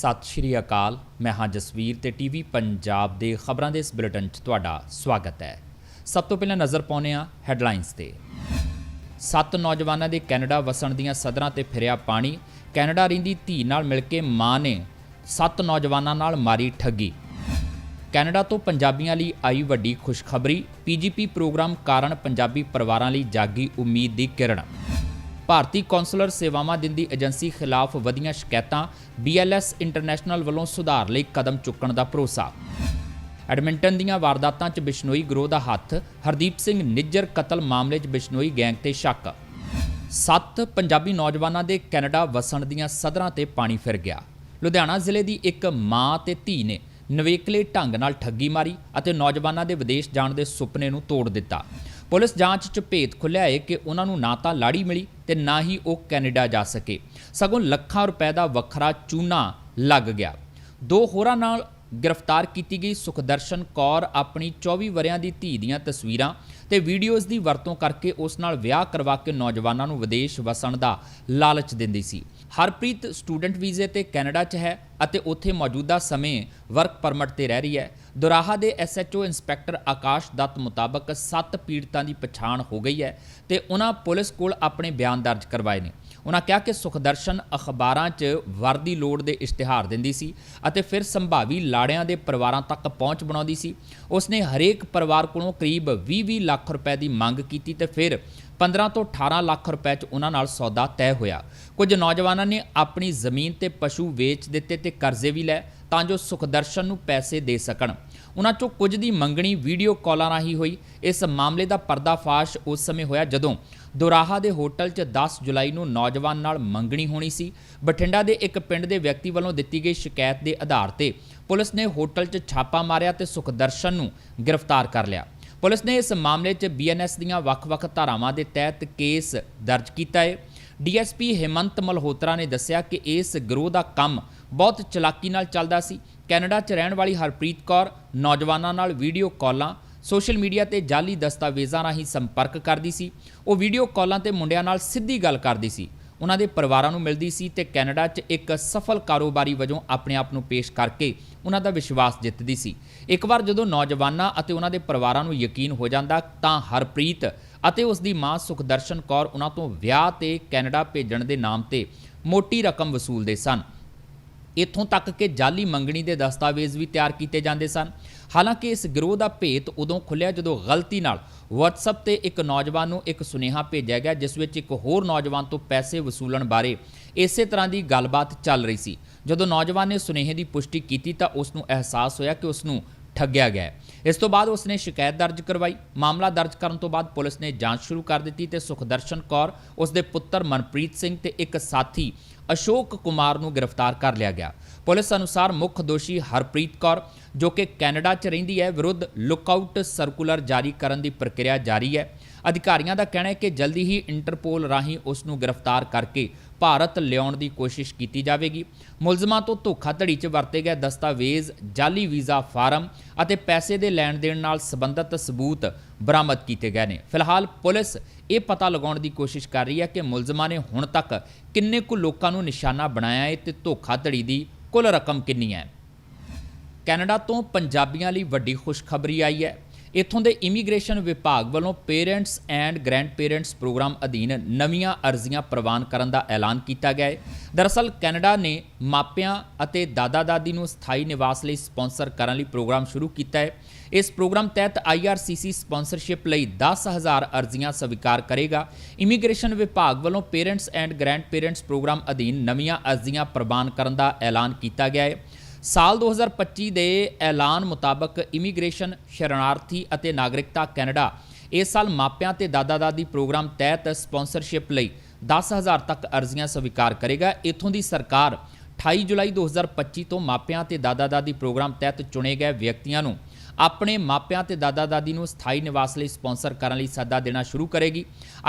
ਸਤਿ ਸ਼੍ਰੀ ਅਕਾਲ। ਮੈਂ ਹਾਂ ਜਸਵੀਰ ਤੇ ਟੀਵੀ ਪੰਜਾਬ ਦੇ ਖਬਰਾਂ ਦੇ ਇਸ ਬੁਲੇਟਿਨ 'ਚ ਤੁਹਾਡਾ ਸਵਾਗਤ ਹੈ। ਸਭ ਤੋਂ ਪਹਿਲਾਂ ਨਜ਼ਰ ਪਾਉਂਦੇ ਹਾਂ ਹੈਡਲਾਈਨਸ ਤੇ। ਸੱਤ ਨੌਜਵਾਨਾਂ ਦੇ ਕੈਨੇਡਾ ਵਸਣ ਦੀਆਂ ਸਦਰਾਂ ਤੇ ਫਿਰਿਆ ਪਾਣੀ। ਕੈਨੇਡਾ ਰਹਿੰਦੀ ਧੀ ਨਾਲ ਮਿਲ ਕੇ ਮਾਂ ਨੇ ਸੱਤ ਨੌਜਵਾਨਾਂ ਨਾਲ ਮਾਰੀ ਠੱਗੀ। ਕੈਨੇਡਾ ਤੋਂ ਪੰਜਾਬੀਆਂ ਲਈ ਆਈ ਵੱਡੀ ਖੁਸ਼ਖਬਰੀ। ਪੀਜੀਪੀ ਪ੍ਰੋਗਰਾਮ ਕਾਰਨ ਪੰਜਾਬੀ ਪਰਿਵਾਰਾਂ ਲਈ ਜਾਗੀ ਉਮੀਦ ਦੀ ਕਿਰਨ। ਭਾਰਤੀ ਕੌਂਸਲਰ ਸੇਵਾਵਾਂ ਦਿੰਦੀ ਏਜੰਸੀ ਖਿਲਾਫ ਵਧੀਆਂ ਸ਼ਿਕਾਇਤਾਂ BLS ਇੰਟਰਨੈਸ਼ਨਲ ਵੱਲੋਂ ਸੁਧਾਰ ਲਈ ਕਦਮ ਚੁੱਕਣ ਦਾ ਭਰੋਸਾ। ਐਡਮਿੰਟਨ ਦੀਆਂ ਵਾਰਦਾਤਾਂ 'ਚ ਬਿਸ਼ਨੋਈ ਗਰੋਹ ਦਾ ਹੱਥ, ਹਰਦੀਪ ਸਿੰਘ ਨਿੱਜਰ ਕਤਲ ਮਾਮਲੇ 'ਚ ਬਿਸ਼ਨੋਈ ਗੈਂਗ ਤੇ ਸ਼ੱਕ। ਸੱਤ ਪੰਜਾਬੀ ਨੌਜਵਾਨਾਂ ਦੇ ਕੈਨੇਡਾ ਵਸਣ ਦੀਆਂ ਸਦਰਾਂ ਤੇ ਪਾਣੀ ਫਿਰ ਗਿਆ। ਲੁਧਿਆਣਾ ਜ਼ਿਲ੍ਹੇ ਦੀ ਇੱਕ ਮਾਂ ਤੇ ਧੀ ਨੇ ਨਵੇਕਲੇ ਢੰਗ ਨਾਲ ਠੱਗੀ ਮਾਰੀ ਅਤੇ ਨੌਜਵਾਨਾਂ ਦੇ ਵਿਦੇਸ਼ ਜਾਣ ਦੇ ਸੁਪਨੇ ਨੂੰ ਤੋੜ ਦਿੱਤਾ। ਪੁਲਿਸ ਜਾਂਚ 'ਚ ਭੇਤ ਖੁੱਲਿਆ ਹੈ ਕਿ ਉਹਨਾਂ ਨੂੰ ਨਾ ਤਾਂ ਲਾੜੀ ਮਿਲੀ ਤੇ ਨਾ ਹੀ ਉਹ ਕੈਨੇਡਾ ਜਾ ਸਕੇ। ਸਗੋਂ ਲੱਖਾਂ ਰੁਪਏ ਦਾ ਵੱਖਰਾ ਚੂਨਾ ਲੱਗ ਗਿਆ। ਦੋ ਹੋਰਾਂ ਨਾਲ ਗ੍ਰਿਫਤਾਰ ਕੀਤੀ ਗਈ ਸੁਖਦਰਸ਼ਨ ਕੌਰ ਆਪਣੀ 24 ਵਰਿਆਂ ਦੀ ਧੀ ਦੀਆਂ ਤਸਵੀਰਾਂ ਤੇ ਵੀਡੀਓਜ਼ ਦੀ ਵਰਤੋਂ ਕਰਕੇ ਉਸ ਨਾਲ ਵਿਆਹ ਕਰਵਾ ਕੇ ਨੌਜਵਾਨਾਂ ਨੂੰ ਵਿਦੇਸ਼ ਵਸਣ ਦਾ ਲਾਲਚ ਦਿੰਦੀ ਸੀ। ਹਰਪ੍ਰੀਤ ਸਟੂਡੈਂਟ ਵੀਜ਼ੇ ਤੇ ਕੈਨੇਡਾ 'ਚ ਹੈ ਅਤੇ ਉੱਥੇ ਮੌਜੂਦਾ ਸਮੇਂ ਵਰਕ ਪਰਮਿਟ ਤੇ ਰਹਿ ਰਹੀ ਹੈ। ਦੁਰਾਹਾ ਦੇ ਐਸਐਚਓ ਇੰਸਪੈਕਟਰ ਆਕਾਸ਼ ਦੱਤ ਮੁਤਾਬਕ 7 ਪੀੜਤਾਂ ਦੀ ਪਛਾਣ ਹੋ ਗਈ ਹੈ ਤੇ ਉਹਨਾਂ ਪੁਲਿਸ ਕੋਲ ਆਪਣੇ ਬਿਆਨ ਦਰਜ ਕਰਵਾਏ ਨੇ। ਉਹਨਾਂ ਕਿਹਾ ਕਿ ਸੁਖਦਰਸ਼ਨ ਅਖਬਾਰਾਂ 'ਚ ਵਰਦੀ ਲੋੜ ਦੇ ਇਸ਼ਤਿਹਾਰ ਦਿੰਦੀ ਸੀ ਅਤੇ ਫਿਰ ਸੰਭਾਵੀ ਲਾੜਿਆਂ ਦੇ ਪਰਿਵਾਰਾਂ ਤੱਕ ਪਹੁੰਚ ਬਣਾਉਂਦੀ ਸੀ। ਉਸਨੇ ਹਰੇਕ ਪਰਿਵਾਰ ਕੋਲੋਂ ਕਰੀਬ 20-20 ਲੱਖ ਰੁਪਏ ਦੀ ਮੰਗ ਕੀਤੀ ਤੇ ਫਿਰ 15 ਤੋਂ 18 ਲੱਖ ਰੁਪਏ 'ਚ ਉਹਨਾਂ ਨਾਲ ਸੌਦਾ ਤੈਅ ਹੋਇਆ। ਕੁਝ ਨੌਜਵਾਨਾਂ ਨੇ ਆਪਣੀ ਜ਼ਮੀਨ ਤੇ ਪਸ਼ੂ ਵੇਚ ਦਿੱਤੇ ਤੇ ਕਰਜ਼ੇ ਵੀ ਲੈ ਤਾਂ ਜੋ ਸੁਖਦਰਸ਼ਨ ਨੂੰ ਪੈਸੇ ਦੇ ਸਕਣ। ਉਹਨਾਂ ਚੋਂ ਕੁਝ ਦੀ ਮੰਗਣੀ ਵੀਡੀਓ ਕਾਲਾਂ ਰਾਹੀਂ ਹੋਈ। ਇਸ ਮਾਮਲੇ ਦਾ ਪਰਦਾਫਾਸ਼ ਉਸ ਸਮੇਂ ਹੋਇਆ ਜਦੋਂ ਦੁਰਾਹਾ ਦੇ ਹੋਟਲ 'ਚ 10 ਜੁਲਾਈ ਨੂੰ ਨੌਜਵਾਨ ਨਾਲ ਮੰਗਣੀ ਹੋਣੀ ਸੀ। ਬਠਿੰਡਾ ਦੇ ਇੱਕ ਪਿੰਡ ਦੇ ਵਿਅਕਤੀ ਵੱਲੋਂ ਦਿੱਤੀ ਗਈ ਸ਼ਿਕਾਇਤ ਦੇ ਆਧਾਰ ਤੇ ਪੁਲਿਸ ਨੇ ਹੋਟਲ 'ਚ ਛਾਪਾ ਮਾਰਿਆ ਤੇ ਸੁਖਦਰਸ਼ਨ ਨੂੰ ਗ੍ਰਿਫਤਾਰ ਕਰ ਲਿਆ। ਪੁਲਿਸ ਨੇ ਇਸ ਮਾਮਲੇ 'ਚ ਬੀਐਨਐਸ ਦੀਆਂ ਵੱਖ-ਵੱਖ ਧਾਰਾਵਾਂ ਦੇ ਤਹਿਤ ਕੇਸ ਦਰਜ ਕੀਤਾ ਹੈ। ਡੀਐਸਪੀ ਹਿਮੰਤ ਮਲਹੋਤਰਾ ਨੇ ਦੱਸਿਆ ਕਿ ਇਸ ਗਰੋਹ ਦਾ ਕੰਮ ਬਹੁਤ ਚਲਾਕੀ ਨਾਲ ਚੱਲਦਾ ਸੀ। ਕੈਨੇਡਾ 'ਚ ਰਹਿਣ ਵਾਲੀ ਹਰਪ੍ਰੀਤ ਕੌਰ ਨੌਜਵਾਨਾਂ ਨਾਲ ਵੀਡੀਓ ਕਾਲਾਂ, ਸੋਸ਼ਲ ਮੀਡੀਆ ਤੇ ਜਾਲੀ ਦਸਤਾਵੇਜ਼ਾਂ ਰਾਹੀਂ ਸੰਪਰਕ ਕਰਦੀ ਸੀ। ਉਹ ਵੀਡੀਓ ਕਾਲਾਂ ਤੇ ਮੁੰਡਿਆਂ ਨਾਲ ਸਿੱਧੀ ਗੱਲ ਕਰਦੀ ਸੀ। ਉਹਨਾਂ ਦੇ ਪਰਿਵਾਰਾਂ ਨੂੰ ਮਿਲਦੀ ਸੀ ਤੇ ਕੈਨੇਡਾ 'ਚ ਇੱਕ ਸਫਲ ਕਾਰੋਬਾਰੀ ਵਜੋਂ ਆਪਣੇ ਆਪ ਨੂੰ ਪੇਸ਼ ਕਰਕੇ ਉਹਨਾਂ ਦਾ ਵਿਸ਼ਵਾਸ ਜਿੱਤਦੀ ਸੀ। ਇੱਕ ਵਾਰ ਜਦੋਂ ਨੌਜਵਾਨਾਂ ਅਤੇ ਉਹਨਾਂ ਦੇ ਪਰਿਵਾਰਾਂ ਨੂੰ ਯਕੀਨ ਹੋ ਜਾਂਦਾ ਤਾਂ ਹਰਪ੍ਰੀਤ ਅਤੇ ਉਸ ਦੀ ਮਾਂ ਸੁਖਦਰਸ਼ਨ ਕੌਰ ਉਹਨਾਂ ਤੋਂ ਵਿਆਹ ਤੇ ਕੈਨੇਡਾ ਭੇਜਣ ਦੇ ਨਾਮ ਤੇ ਮੋਟੀ ਰਕਮ ਵਸੂਲਦੇ ਸਨ। ਇੱਥੋਂ ਤੱਕ ਕਿ ਜਾਲੀ ਮੰਗਣੀ ਦੇ ਦਸਤਾਵੇਜ਼ ਵੀ ਤਿਆਰ ਕੀਤੇ ਜਾਂਦੇ ਸਨ। ਹਾਲਾਂਕਿ ਇਸ ਗਿਰੋਹ ਦਾ ਭੇਤ ਉਦੋਂ ਖੁੱਲਿਆ ਜਦੋਂ ਗਲਤੀ ਨਾਲ WhatsApp ਤੇ ਇੱਕ ਨੌਜਵਾਨ ਨੂੰ ਇੱਕ ਸੁਨੇਹਾ ਭੇਜਿਆ ਗਿਆ, ਜਿਸ ਵਿੱਚ ਇੱਕ ਹੋਰ ਨੌਜਵਾਨ ਤੋਂ ਪੈਸੇ ਵਸੂਲਣ ਬਾਰੇ ਇਸੇ ਤਰ੍ਹਾਂ ਦੀ ਗੱਲਬਾਤ ਚੱਲ ਰਹੀ ਸੀ। ਜਦੋਂ ਨੌਜਵਾਨ ਨੇ ਸੁਨੇਹੇ ਦੀ ਪੁਸ਼ਟੀ ਕੀਤੀ ਤਾਂ ਉਸ ਨੂੰ ਅਹਿਸਾਸ ਹੋਇਆ ਕਿ ਉਸ ਨੂੰ ਠੱਗਿਆ ਗਿਆ ਹੈ। ਇਸ ਤੋਂ ਬਾਅਦ ਉਸਨੇ ਸ਼ਿਕਾਇਤ ਦਰਜ ਕਰਵਾਈ। ਮਾਮਲਾ ਦਰਜ ਕਰਨ ਤੋਂ ਬਾਅਦ ਪੁਲਿਸ ਨੇ ਜਾਂਚ ਸ਼ੁਰੂ ਕਰ ਦਿੱਤੀ ਤੇ ਸੁਖਦਰਸ਼ਨ ਕੌਰ ਉਸ ਦੇ ਪੁੱਤਰ ਮਨਪ੍ਰੀਤ ਸਿੰਘ ਤੇ ਇੱਕ ਸਾਥੀ ਅਸ਼ੋਕ ਕੁਮਾਰ ਨੂੰ ਗ੍ਰਿਫਤਾਰ ਕਰ ਲਿਆ ਗਿਆ। ਪੁਲਿਸ ਅਨੁਸਾਰ ਮੁੱਖ ਦੋਸ਼ੀ ਹਰਪ੍ਰੀਤ ਕੌਰ, ਜੋ ਕਿ ਕੈਨੇਡਾ 'ਚ ਰਹਿੰਦੀ ਹੈ, ਵਿਰੁੱਧ ਲੁੱਕਆਊਟ ਸਰਕੂਲਰ ਜਾਰੀ ਕਰਨ ਦੀ ਪ੍ਰਕਿਰਿਆ ਜਾਰੀ ਹੈ। ਅਧਿਕਾਰੀਆਂ ਦਾ ਕਹਿਣਾ ਹੈ ਕਿ ਜਲਦੀ ਹੀ ਇੰਟਰਪੋਲ ਰਾਹੀਂ ਉਸ ਨੂੰ ਗ੍ਰਿਫਤਾਰ ਕਰਕੇ ਭਾਰਤ ਲਿਆਉਣ ਦੀ ਕੋਸ਼ਿਸ਼ ਕੀਤੀ ਜਾਵੇਗੀ। ਮੁਲਜ਼ਮਾਂ ਤੋਂ ਧੋਖਾਧੜੀ 'ਚ ਵਰਤੇ ਗਏ ਦਸਤਾਵੇਜ਼, ਜਾਲੀ ਵੀਜ਼ਾ ਫਾਰਮ ਅਤੇ ਪੈਸੇ ਦੇ ਲੈਣ ਦੇਣ ਨਾਲ ਸੰਬੰਧਿਤ ਸਬੂਤ ਬਰਾਮਦ ਕੀਤੇ ਗਏ ਨੇ। ਫਿਲਹਾਲ ਪੁਲਿਸ ਇਹ ਪਤਾ ਲਗਾਉਣ ਦੀ ਕੋਸ਼ਿਸ਼ ਕਰ ਰਹੀ ਹੈ ਕਿ ਮੁਲਜ਼ਮਾਂ ਨੇ ਹੁਣ ਤੱਕ ਕਿੰਨੇ ਕੁ ਲੋਕਾਂ ਨੂੰ ਨਿਸ਼ਾਨਾ ਬਣਾਇਆ ਹੈ ਤੇ ਧੋਖਾਧੜੀ ਦੀ ਕੁੱਲ ਰਕਮ ਕਿੰਨੀ ਹੈ। ਕੈਨੇਡਾ ਤੋਂ ਪੰਜਾਬੀਆਂ ਲਈ ਵੱਡੀ ਖੁਸ਼ਖਬਰੀ ਆਈ ਹੈ। ਇੱਥੋਂ ਦੇ ਇਮੀਗ੍ਰੇਸ਼ਨ ਵਿਭਾਗ ਵੱਲੋਂ parents and grandparents programme ਅਧੀਨ ਨਵੀਆਂ ਅਰਜ਼ੀਆਂ ਪ੍ਰਵਾਨ ਕਰਨ ਦਾ ਐਲਾਨ ਕੀਤਾ ਗਿਆ ਹੈ। ਦਰਅਸਲ, ਕੈਨੇਡਾ ਨੇ ਮਾਪਿਆਂ ਅਤੇ ਦਾਦਾ-ਦਾਦੀ ਨੂੰ ਸਥਾਈ ਨਿਵਾਸ ਲਈ ਸਪਾਂਸਰ ਕਰਨ ਲਈ ਪ੍ਰੋਗਰਾਮ ਸ਼ੁਰੂ ਕੀਤਾ ਹੈ। ਇਸ ਪ੍ਰੋਗਰਾਮ ਤਹਿਤ IRCC ਸਪਾਂਸਰਸ਼ਿਪ ਲਈ 10000 ਅਰਜ਼ੀਆਂ ਸਵੀਕਾਰ ਕਰੇਗਾ। ਇਮੀਗ੍ਰੇਸ਼ਨ ਵਿਭਾਗ ਵੱਲੋਂ parents and grandparents programme ਅਧੀਨ ਨਵੀਆਂ ਅਰਜ਼ੀਆਂ ਪ੍ਰਵਾਨ ਕਰਨ ਦਾ ਐਲਾਨ ਕੀਤਾ ਗਿਆ ਹੈ। ਸਾਲ 2025 ਦੇ ਐਲਾਨ ਮੁਤਾਬਕ ਇਮੀਗ੍ਰੇਸ਼ਨ, ਸ਼ਰਨਾਰਥੀ ਅਤੇ ਨਾਗਰਿਕਤਾ ਕੈਨੇਡਾ ਇਸ ਸਾਲ ਮਾਪਿਆਂ ਤੇ ਦਾਦਾ-ਦਾਦੀ ਪ੍ਰੋਗਰਾਮ ਤਹਿਤ ਸਪਾਂਸਰਸ਼ਿਪ ਲਈ 10000 ਤੱਕ ਅਰਜ਼ੀਆਂ ਸਵੀਕਾਰ ਕਰੇਗਾ। ਇਥੋਂ ਦੀ ਸਰਕਾਰ 28 ਜੁਲਾਈ 2025 ਤੋਂ ਮਾਪਿਆਂ ਤੇ ਦਾਦਾ-ਦਾਦੀ ਪ੍ਰੋਗਰਾਮ ਤਹਿਤ ਚੁਣੇ ਗਏ ਵਿਅਕਤੀਆਂ ਨੂੰ ਆਪਣੇ ਮਾਪਿਆਂ ਤੇ ਦਾਦਾ-ਦਾਦੀ ਨੂੰ ਸਥਾਈ ਨਿਵਾਸ ਲਈ ਸਪਾਂਸਰ ਕਰਨ ਲਈ ਸੱਦਾ ਦੇਣਾ ਸ਼ੁਰੂ ਕਰੇਗੀ।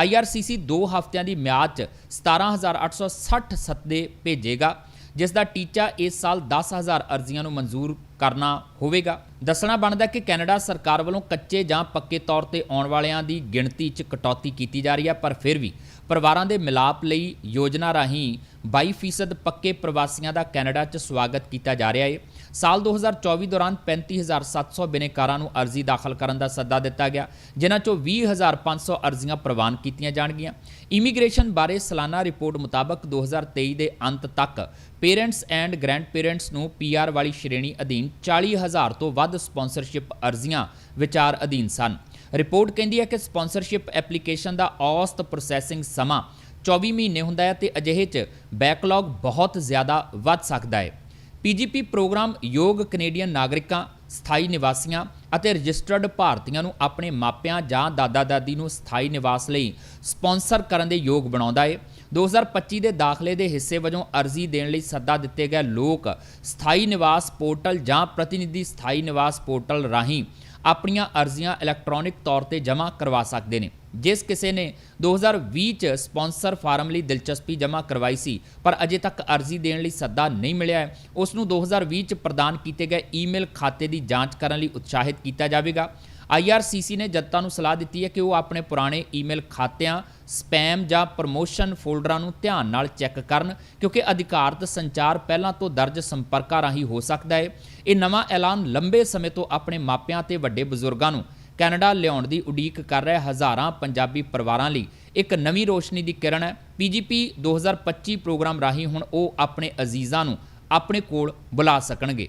IRCC 2 ਹਫ਼ਤਿਆਂ ਦੀ ਮਿਆਦ 'ਚ 17860 ਸੱਦੇ ਭੇਜੇਗਾ। ਜਿਸ ਦਾ ਟੀਚਾ ਇਸ ਸਾਲ 10000 ਅਰਜ਼ੀਆਂ ਨੂੰ ਮਨਜ਼ੂਰ ਕਰਨਾ ਹੋਵੇਗਾ। ਦੱਸਣਾ ਬਣਦਾ ਕਿ ਕੈਨੇਡਾ ਸਰਕਾਰ ਵੱਲੋਂ ਕੱਚੇ ਜਾਂ ਪੱਕੇ ਤੌਰ ਤੇ ਆਉਣ ਵਾਲਿਆਂ ਦੀ ਗਿਣਤੀ 'ਚ ਕਟੌਤੀ ਕੀਤੀ ਜਾ ਰਹੀ ਹੈ, ਪਰ ਫਿਰ ਵੀ ਪਰਿਵਾਰਾਂ ਦੇ ਮਿਲਾਪ ਲਈ ਯੋਜਨਾ ਰਾਹੀਂ 22% ਪੱਕੇ ਪ੍ਰਵਾਸੀਆਂ ਦਾ ਕੈਨੇਡਾ 'ਚ ਸਵਾਗਤ ਕੀਤਾ ਜਾ ਰਿਹਾ ਹੈ। ਸਾਲ 2024 ਦੌਰਾਨ 35700 ਬਿਨੇਕਾਰਾਂ ਨੂੰ ਅਰਜ਼ੀ ਦਾਖਲ ਕਰਨ ਦਾ ਸੱਦਾ ਦਿੱਤਾ ਗਿਆ, ਜਿਨ੍ਹਾਂ ਚੋਂ 20500 ਅਰਜ਼ੀਆਂ ਪ੍ਰਵਾਨ ਕੀਤੀਆਂ ਜਾਣਗੀਆਂ। ਇਮੀਗ੍ਰੇਸ਼ਨ ਬਾਰੇ ਸਾਲਾਨਾ ਰਿਪੋਰਟ ਮੁਤਾਬਕ 2023 ਦੇ ਅੰਤ ਤੱਕ ਪੇਰੈਂਟਸ ਐਂਡ ਗ੍ਰੈਂਡ ਪੇਰੈਂਟਸ ਨੂੰ ਪੀਆਰ ਵਾਲੀ ਸ਼੍ਰੇਣੀ ਅਧੀਨ 40000 ਤੋਂ ਵੱਧ ਸਪਾਂਸਰਸ਼ਿਪ ਅਰਜ਼ੀਆਂ ਵਿਚਾਰ ਅਧੀਨ ਸਨ। ਰਿਪੋਰਟ ਕਹਿੰਦੀ ਹੈ ਕਿ ਸਪਾਂਸਰਸ਼ਿਪ ਐਪਲੀਕੇਸ਼ਨ ਦਾ ਔਸਤ ਪ੍ਰੋਸੈਸਿੰਗ ਸਮਾਂ 24 ਮਹੀਨੇ ਹੁੰਦਾ ਹੈ ਤੇ ਅਜਿਹੇ 'ਚ ਬੈਕਲੌਗ ਬਹੁਤ ਜ਼ਿਆਦਾ ਵੱਧ ਸਕਦਾ ਹੈ। ਪੀਜੀਪੀ ਪ੍ਰੋਗਰਾਮ ਯੋਗ ਕੈਨੇਡੀਅਨ ਨਾਗਰਿਕਾਂ, ਸਥਾਈ ਨਿਵਾਸੀਆਂ ਅਤੇ ਰਜਿਸਟਰਡ ਭਾਰਤੀਆਂ ਨੂੰ ਆਪਣੇ ਮਾਪਿਆਂ ਜਾਂ ਦਾਦਾ-ਦਾਦੀ ਨੂੰ ਸਥਾਈ ਨਿਵਾਸ ਲਈ ਸਪਾਂਸਰ ਕਰਨ ਦੇ ਯੋਗ ਬਣਾਉਂਦਾ ਹੈ 2025 ਦੇ ਦਾਖਲੇ ਦੇ ਹਿੱਸੇ ਵਜੋਂ ਅਰਜ਼ੀ ਦੇਣ ਲਈ ਸੱਦਾ ਦਿੱਤੇ ਗਏ ਲੋਕ ਸਥਾਈ ਨਿਵਾਸ ਪੋਰਟਲ ਜਾਂ ਪ੍ਰਤੀਨਿਧੀ ਸਥਾਈ ਨਿਵਾਸ ਪੋਰਟਲ ਰਾਹੀਂ ਆਪਣੀਆਂ ਅਰਜ਼ੀਆਂ ਇਲੈਕਟ੍ਰੋਨਿਕ ਤੌਰ ਤੇ ਜਮ੍ਹਾਂ ਕਰਵਾ ਸਕਦੇ ਨੇ। ਜਿਸ ਕਿਸੇ ਨੇ 2020 ਚ ਸਪਾਂਸਰ ਫਾਰਮ ਲਈ ਦਿਲਚਸਪੀ ਜਮ੍ਹਾਂ ਕਰਵਾਈ ਸੀ, ਪਰ ਅਜੇ ਤੱਕ ਅਰਜ਼ੀ ਦੇਣ ਲਈ ਸੱਦਾ ਨਹੀਂ ਮਿਲਿਆ ਉਸ ਨੂੰ 2020 ਚ ਪ੍ਰਦਾਨ ਕੀਤੇ ਗਏ ਈਮੇਲ ਖਾਤੇ ਦੀ ਜਾਂਚ ਕਰਨ ਲਈ ਉਤਸ਼ਾਹਿਤ ਕੀਤਾ ਜਾਵੇਗਾ। IRCC ਨੇ ਜਨਤਾ ਨੂੰ ਸਲਾਹ ਦਿੱਤੀ ਹੈ ਕਿ ਉਹ ਆਪਣੇ ਪੁਰਾਣੇ ਈਮੇਲ ਖਾਤਿਆਂ, ਸਪੈਮ ਜਾਂ ਪ੍ਰਮੋਸ਼ਨ ਫੋਲਡਰਾਂ ਨੂੰ ਧਿਆਨ ਨਾਲ ਚੈੱਕ ਕਰਨ, ਕਿਉਂਕਿ ਅਧਿਕਾਰਤ ਸੰਚਾਰ ਪਹਿਲਾਂ ਤੋਂ ਦਰਜ ਸੰਪਰਕਾਂ ਰਾਹੀਂ ਹੋ ਸਕਦਾ ਹੈ। ਇਹ ਨਵਾਂ ਐਲਾਨ ਲੰਬੇ ਸਮੇਂ ਤੋਂ ਆਪਣੇ ਮਾਪਿਆਂ ਤੇ ਵੱਡੇ ਬਜ਼ੁਰਗਾਂ ਨੂੰ ਕੈਨੇਡਾ ਲਿਆਉਣ ਦੀ ਉਡੀਕ ਕਰ ਰਹੇ ਹਜ਼ਾਰਾਂ ਪੰਜਾਬੀ ਪਰਿਵਾਰਾਂ ਲਈ। ਇੱਕ ਨਵੀਂ ਰੋਸ਼ਨੀ ਦੀ ਕਿਰਨ ਹੈ। ਪੀਜੀਪੀ 2025 ਪ੍ਰੋਗਰਾਮ ਰਾਹੀਂ ਹੁਣ ਉਹ ਆਪਣੇ ਅਜ਼ੀਜ਼ਾਂ ਨੂੰ ਆਪਣੇ ਕੋਲ ਬੁਲਾ ਸਕਣਗੇ।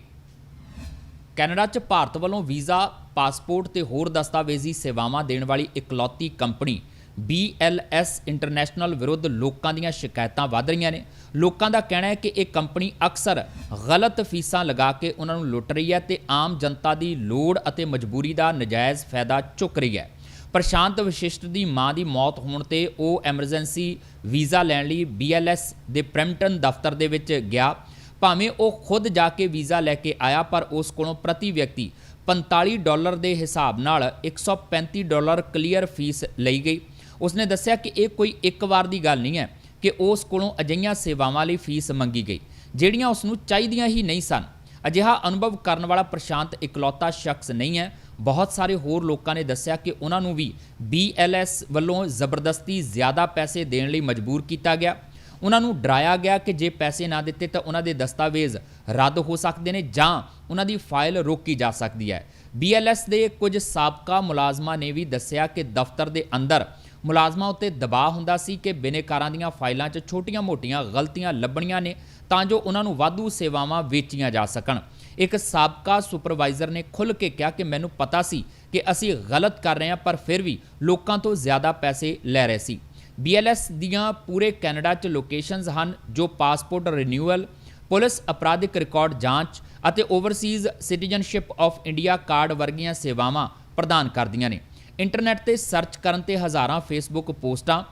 ਕੈਨੇਡਾ 'ਚ ਭਾਰਤ ਵੱਲੋਂ ਵੀਜ਼ਾ, ਪਾਸਪੋਰਟ ਤੇ ਹੋਰ ਦਸਤਾਵੇਜ਼ੀ ਸੇਵਾਵਾਂ ਦੇਣ ਵਾਲੀ ਇਕਲੌਤੀ ਕੰਪਨੀ BLS ਇੰਟਰਨੈਸ਼ਨਲ ਵਿਰੁੱਧ ਲੋਕਾਂ ਦੀਆਂ ਸ਼ਿਕਾਇਤਾਂ ਵੱਧ ਰਹੀਆਂ ਨੇ। ਲੋਕਾਂ ਦਾ ਕਹਿਣਾ ਹੈ ਕਿ ਇਹ ਕੰਪਨੀ ਅਕਸਰ ਗਲਤ ਫੀਸਾਂ ਲਗਾ ਕੇ ਉਹਨਾਂ ਨੂੰ ਲੁੱਟ ਰਹੀ ਹੈ ਤੇ ਆਮ ਜਨਤਾ ਦੀ ਲੋੜ ਅਤੇ ਮਜਬੂਰੀ ਦਾ ਨਜਾਇਜ਼ ਫਾਇਦਾ ਚੁੱਕ ਰਹੀ ਹੈ। ਪ੍ਰਸ਼ਾਂਤ ਵਿਸ਼ਿਸ਼ਟ ਦੀ ਮਾਂ ਦੀ ਮੌਤ ਹੋਣ ਤੇ ਉਹ ਐਮਰਜੈਂਸੀ ਵੀਜ਼ਾ ਲੈਣ ਲਈ BLS ਦੇ ਪ੍ਰੈਂਪਟਨ ਦਫ਼ਤਰ ਦੇ ਵਿੱਚ ਗਿਆ। ਭਾਵੇਂ ਉਹ ਖੁਦ ਜਾ ਕੇ ਵੀਜ਼ਾ ਲੈ ਕੇ ਆਇਆ, ਪਰ ਉਸ ਕੋਲੋਂ ਪ੍ਰਤੀ ਵਿਅਕਤੀ 45 ਡਾਲਰ ਦੇ ਹਿਸਾਬ ਨਾਲ 135 ਡਾਲਰ ਕਲੀਅਰ ਫੀਸ ਲਈ ਗਈ। ਉਸਨੇ ਦੱਸਿਆ ਕਿ ਇਹ ਕੋਈ ਇੱਕ ਵਾਰ ਦੀ ਗੱਲ ਨਹੀਂ ਹੈ ਕਿ ਉਸ ਕੋਲੋਂ ਅਜਿਹੀਆਂ ਸੇਵਾਵਾਂ ਲਈ ਫੀਸ ਮੰਗੀ ਗਈ, ਜਿਹੜੀਆਂ ਉਸ ਨੂੰ ਚਾਹੀਦੀਆਂ ਹੀ ਨਹੀਂ ਸਨ। ਅਜਿਹਾ ਅਨੁਭਵ ਕਰਨ ਵਾਲਾ ਪ੍ਰਸ਼ਾਂਤ ਇਕਲੌਤਾ ਸ਼ਖਸ ਨਹੀਂ ਹੈ। ਬਹੁਤ ਸਾਰੇ ਹੋਰ ਲੋਕਾਂ ਨੇ ਦੱਸਿਆ ਕਿ ਉਹਨਾਂ ਨੂੰ ਵੀ BLS ਵੱਲੋਂ ਜ਼ਬਰਦਸਤੀ ਜ਼ਿਆਦਾ ਪੈਸੇ ਦੇਣ ਲਈ ਮਜਬੂਰ ਕੀਤਾ ਗਿਆ। ਉਹਨਾਂ ਨੂੰ ਡਰਾਇਆ ਗਿਆ ਕਿ ਜੇ ਪੈਸੇ ਨਾ ਦਿੱਤੇ ਤਾਂ ਉਹਨਾਂ ਦੇ ਦਸਤਾਵੇਜ਼ ਰੱਦ ਹੋ ਸਕਦੇ ਨੇ ਜਾਂ ਉਹਨਾਂ ਦੀ ਫਾਈਲ ਰੋਕੀ ਜਾ ਸਕਦੀ ਹੈ। BLS ਦੇ ਕੁਝ ਸਾਬਕਾ ਮੁਲਾਜ਼ਮਾਂ ਨੇ ਵੀ ਦੱਸਿਆ ਕਿ ਦਫ਼ਤਰ ਦੇ ਅੰਦਰ ਮੁਲਾਜ਼ਮਾਂ ਉੱਤੇ ਦਬਾਅ ਹੁੰਦਾ ਸੀ ਕਿ ਬਿਨੇਕਾਰਾਂ ਦੀਆਂ ਫਾਈਲਾਂ 'ਚ ਛੋਟੀਆਂ-ਮੋਟੀਆਂ ਗਲਤੀਆਂ ਲੱਭਣੀਆਂ ਨੇ ਤਾਂ ਜੋ ਉਹਨਾਂ ਨੂੰ ਵਾਧੂ ਸੇਵਾਵਾਂ ਵੇਚੀਆਂ ਜਾ ਸਕਣ। ਇੱਕ ਸਾਬਕਾ ਸੁਪਰਵਾਈਜ਼ਰ ਨੇ ਖੁੱਲ੍ਹ ਕੇ ਕਿਹਾ ਕਿ ਮੈਨੂੰ ਪਤਾ ਸੀ ਕਿ ਅਸੀਂ ਗਲਤ ਕਰ ਰਹੇ ਹਾਂ, ਪਰ ਫਿਰ ਵੀ ਲੋਕਾਂ ਤੋਂ ਜ਼ਿਆਦਾ ਪੈਸੇ ਲੈ ਰਹੇ ਸੀ। BLS ਦੀਆਂ ਪੂਰੇ ਕੈਨੇਡਾ 'ਚ ਲੋਕੇਸ਼ਨਸ ਹਨ, ਜੋ ਪਾਸਪੋਰਟ ਰਿਨਿਊਅਲ, ਪੁਲਿਸ ਅਪਰਾਧਿਕ ਰਿਕਾਰਡ ਜਾਂਚ ਅਤੇ overseas citizenship of India card ਵਰਗੀਆਂ ਸੇਵਾਵਾਂ ਪ੍ਰਦਾਨ ਕਰਦੀਆਂ ਨੇ। ਇੰਟਰਨੈਟ ਤੇ ਸਰਚ ਕਰਨ ਤੇ ਹਜ਼ਾਰਾਂ ਫੇਸਬੁੱਕ ਪੋਸਟਾਂ